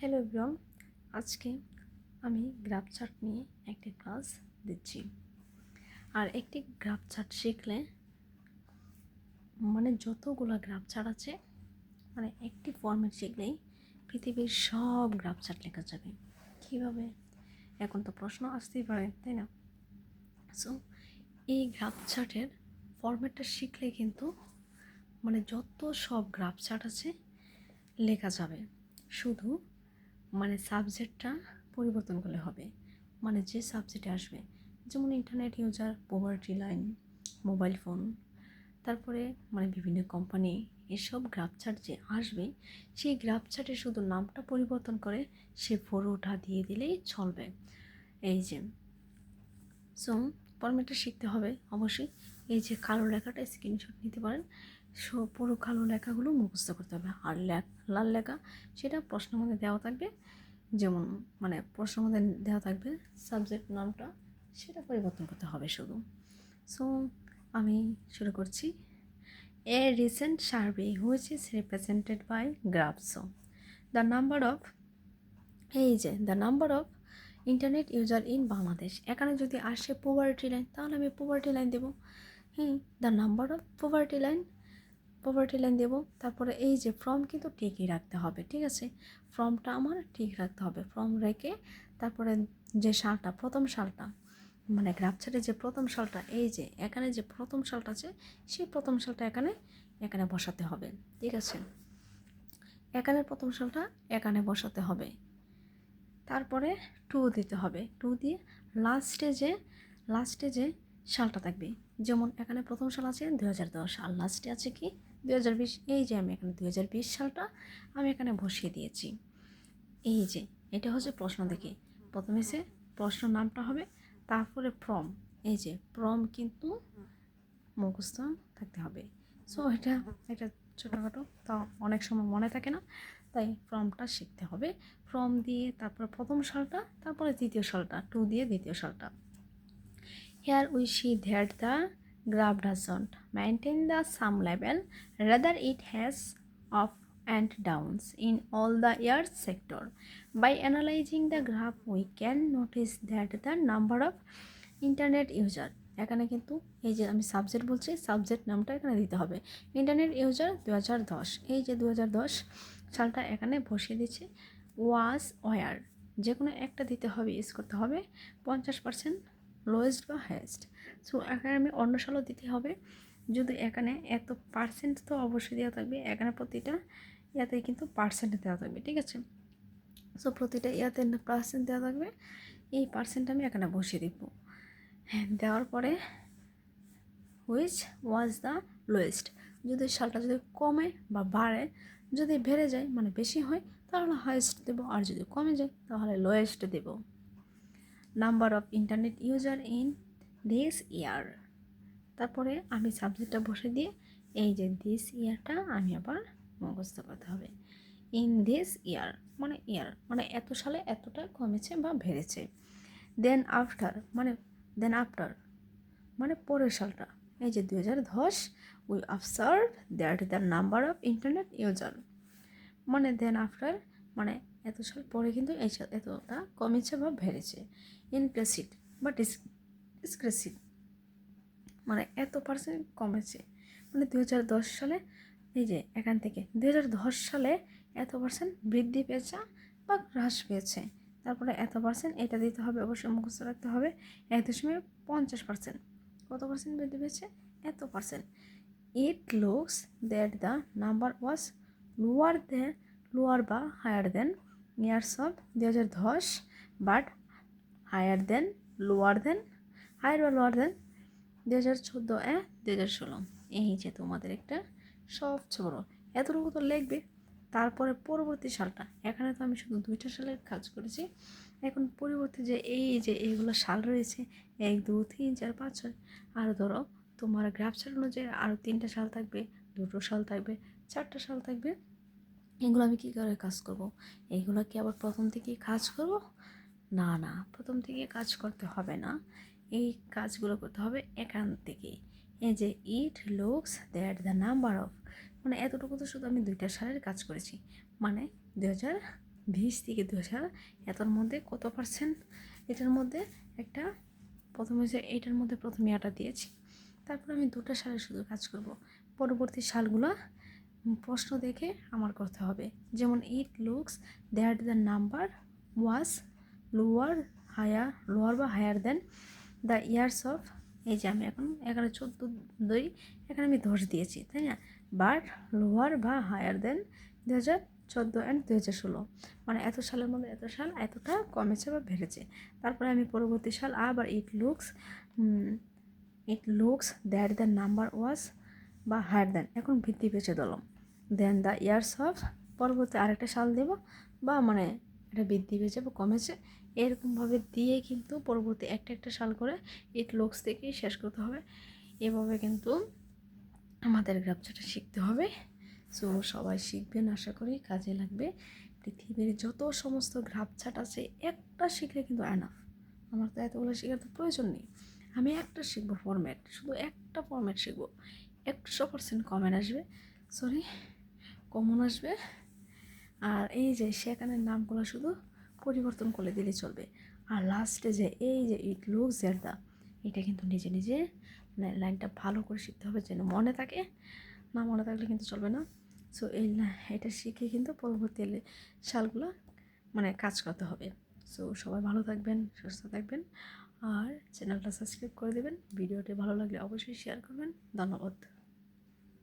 Hello everyone আজকে আমি graph chart নিয়ে একটি ক্লাস দিচ্ছি। আর একটি গ্রাফ চার্ট শিখলে মানে যতগুলো গ্রাফ চার্ট আছে মানে একটি ফর্মেট শিখলেই পৃথিবীর সব গ্রাফ চার্ট লেখা যাবে। কীভাবে? এখন তো প্রশ্ন আসতেই পারে, তাই না? সো এই গ্রাফ চার্টের ফর্মেটটা শিখলে কিন্তু মানে যত সব গ্রাফ চার্ট আছে লেখা যাবে। শুধু মানে সাবজেক্টটা পরিবর্তন করলে হবে। মানে যে সাবজেক্টে আসবে, যেমন internet user poverty line mobile phone তারপরে মানে বিভিন্ন কোম্পানি এসব গ্রাফ চার্ট যে আসবে, সেই গ্রাফ চার্টে শুধু নামটা পরিবর্তন করে সে ফটোটা দিয়ে দিলেই চলবে। এই যে সো ফর্মেটটা শিখতে হবে অবশ্যই। এই যে কালো লেখাটা স্ক্রিনশট নিতে পারেন। সো পুরো কালো লেখাগুলো মুখস্থ করতে হবে। আর লাল লেখা, সেটা প্রশ্নের মধ্যে দেওয়া থাকবে। যেমন মানে প্রশ্নের মধ্যে দেওয়া থাকবে সাবজেক্ট নামটা, সেটা পরিবর্তন করতে হবে শুধু। সো আমি শুরু করছি। A recent survey which is represented by graph so the number of এই যে the number of internet user in Bangladesh এখানে যদি আসে পোভার্টি লাইন তাহলে আমি পোভার্টি লাইন দেবো। হ্যাঁ the number of poverty line poverty line দেবো। তারপরে এই যে ফর্ম কিন্তু ঠিকই রাখতে হবে, ঠিক আছে? ফর্মটা আমার ঠিক রাখতে হবে ফর্ম রেখে তারপরে যে সালটা, প্রথম সালটা মানে গ্রাফচারে যে প্রথম সালটা, এই যে এখানে যে প্রথম সালটা আছে, সেই প্রথম সালটা এখানে এখানে বসাতে হবে, ঠিক আছে? এখানে প্রথম সালটা এখানে বসাতে হবে। তারপরে টু দিতে হবে। টু দিয়ে লাস্টে যে লাস্টে যে সালটা থাকবে। যেমন এখানে প্রথম সাল আছে দু হাজার দশ আর লাস্টে আছে কি? দু হাজার বিশ। এই যে আমি এখানে দু হাজার বিশ সালটা আমি এখানে বসিয়ে দিয়েছি। এই যে, এটা হচ্ছে প্রশ্ন দেখে। প্রথমে সে প্রশ্ন নামটা হবে, তারপরে ফর্ম এই যে ফর্ম কিন্তু মুখস্থ থাকতে হবে। সো এটা এটা ছোটোখাটো, তা অনেক সময় মনে থাকে না, তাই ফর্মটা শিখতে হবে। ফর্ম দিয়ে তারপরে প্রথম সালটা, তারপরে দ্বিতীয় সালটা টু দিয়ে দ্বিতীয় সালটা। Here we see that the graph doesn't maintain the sum level rather it has up and downs in all the year sector by analyzing the graph we can notice that the number of internet user এখানে কিন্তু এই যে আমি subject বলছি subject নামটা এখানে দিতে হবে ইন্টারনেট ইউজার দু হাজার দশ এই যে দু হাজার দশ সালটা এখানে বসিয়ে দিচ্ছি ওয়াজ ওয়ার যে কোনো একটা দিতে হবে ইউজ করতে হবে পঞ্চাশ পার্সেন্ট লোয়েস্ট বা হায়েস্ট সো এখানে আমি অন্য সালও দিতে হবে। যদি এখানে এত পার্সেন্ট তো অবশ্যই দেওয়া থাকবে। এখানে প্রতিটা ইয়াতে কিন্তু পার্সেন্ট দেওয়া থাকবে, ঠিক আছে? সো প্রতিটা ইয়াতে পার্সেন্ট দেওয়া থাকবে। এই পার্সেন্ট আমি এখানে বসিয়ে দিব। হ্যাঁ দেওয়ার পরে হুইচ ওয়াজ দ্য লোয়েস্ট যদি সালটা যদি কমে বা বাড়ে, যদি বেড়ে যায় মানে বেশি হয়, তাহলে হায়েস্ট দেবো। আর যদি কমে যায়, তাহলে লোয়েস্ট দেবো। Number of internet user in this year তারপরে আমি সাবজেক্টটা বসে দিয়ে এই যে দিস ইয়ারটা আমি আবার মুখস্থ করতে হবে। ইন দিস ইয়ার মানে ইয়ার মানে এত সালে এতটা কমেছে বা বেড়েছে। দেন আফটার মানে দেন আফটার মানে পরের সালটা, এই যে দু হাজার দশ we observe that the number of internet user মানে দেন আফটার মানে এত সাল পরে কিন্তু এই এতটা কমেছে বা বেড়েছে। ইনক্রেসিড বা ডিস ডিসক্রেসিড মানে এত পার্সেন্ট কমেছে। মানে দু হাজার দশ সালে এই যে এখান থেকে দু হাজার দশ সালে এত পার্সেন্ট বৃদ্ধি পেয়েছে বা হ্রাস পেয়েছে। তারপরে এত পার্সেন্ট এটা দিতে হবে, অবশ্যই মুখস্থ রাখতে হবে, এক দশমিক পঞ্চাশ পার্সেন্ট কত পার্সেন্ট বৃদ্ধি পেয়েছে? এত percent it looks that the number was lower than lower বা হায়ার দেন ইয়ার্স অফ দু হাজার দশ but higher than lower than higher বা লোয়ার দেন দু হাজার চোদ্দ এ দু হাজার ষোলো। এই যে তোমাদের একটা সবচেয়ে বড়ো। এতটুকু তো লিখবে, তারপরে পরবর্তী সালটা। এখানে তো আমি শুধু দুইটা সালের কাজ করেছি। এখন পরিবর্তী যে এই যে এইগুলো সাল রয়েছে, এক দু তিন, চার, পাঁচ, ছয় আরও ধরো, তোমার গ্রাফ সাল অনুযায়ী আরও তিনটা সাল থাকবে, দুটো সাল থাকবে, চারটা সাল থাকবে এগুলো আমি কী করে কাজ করব? এইগুলো কি আবার প্রথম থেকেই কাজ করব? না না, প্রথম থেকে কাজ করতে হবে না। এই কাজগুলো করতে হবে এখান থেকে এই যে it looks that the number of মানে এতটুকু তো শুধু আমি দুইটা সালের কাজ করেছি। মানে দু হাজার বিশ থেকে দু হাজার এতর মধ্যে কত পার্সেন্ট এটার মধ্যে একটা, প্রথমে যে এইটার মধ্যে প্রথমে এটা দিয়েছি। তারপর আমি দুটো সালে শুধু কাজ করব। পরবর্তী সালগুলো প্রশ্ন দেখে আমার করতে হবে। যেমন it looks that the number was lower higher lower বা higher than the years of এই যে আমি এখন এখানে চোদ্দ, দুই, এখানে আমি দশ দিয়েছি, তাই না? বাট লোয়ার বা হায়ার দেন দু হাজার চোদ্দ অ্যান্ড দু হাজার ষোলো মানে এত সালের মধ্যে এত সাল, এতটা কমেছে বা বেড়েছে। তারপরে আমি পরবর্তী সাল আবার it looks it looks that the number was বা হায়ার দেন এখন ভিত্তি পেয়েছে দলম দেন দ্য ইয়ার্স অফ পরবর্তী আরেকটা সাল দেব, বা মানে এটা বৃদ্ধি পেয়েছে বা কমেছে। এরকমভাবে দিয়ে কিন্তু পরবর্তী একটা একটা সাল করে ইট লোকস থেকেই শেষ করতে হবে। এভাবে কিন্তু আমাদের গ্রাফচারটা শিখতে হবে। সো সবাই শিখবেন, আশা করি কাজে লাগবে। পৃথিবীর যত সমস্ত গ্রাফচাট আছে, একটা শিখলে কিন্তু অ্যানাফ আমার তো এতগুলো শেখার তো প্রয়োজন নেই। আমি একটা শিখব ফরম্যাট শুধু একটা ফরম্যাট শিখব। একশো পার্সেন্ট কমেন্ট আসবে। সরি কমন আসবে। আর এই যে সেখানের নামগুলো শুধু পরিবর্তন করে দিলে চলবে। আর লাস্টে যে এই যে ইট লুকস দ্য এটা কিন্তু নিজে নিজে মানে লাইনটা ভালো করে শিখতে হবে যেন মনে থাকে। না মনে থাকলে কিন্তু চলবে না। সো এই এটা শিখে কিন্তু পরবর্তী সালগুলো মানে কাজ করতে হবে। সো সবাই ভালো থাকবেন, সুস্থ থাকবেন। আর চ্যানেলটা সাবস্ক্রাইব করে দেবেন। ভিডিওটি ভালো লাগলে অবশ্যই শেয়ার করবেন। ধন্যবাদ।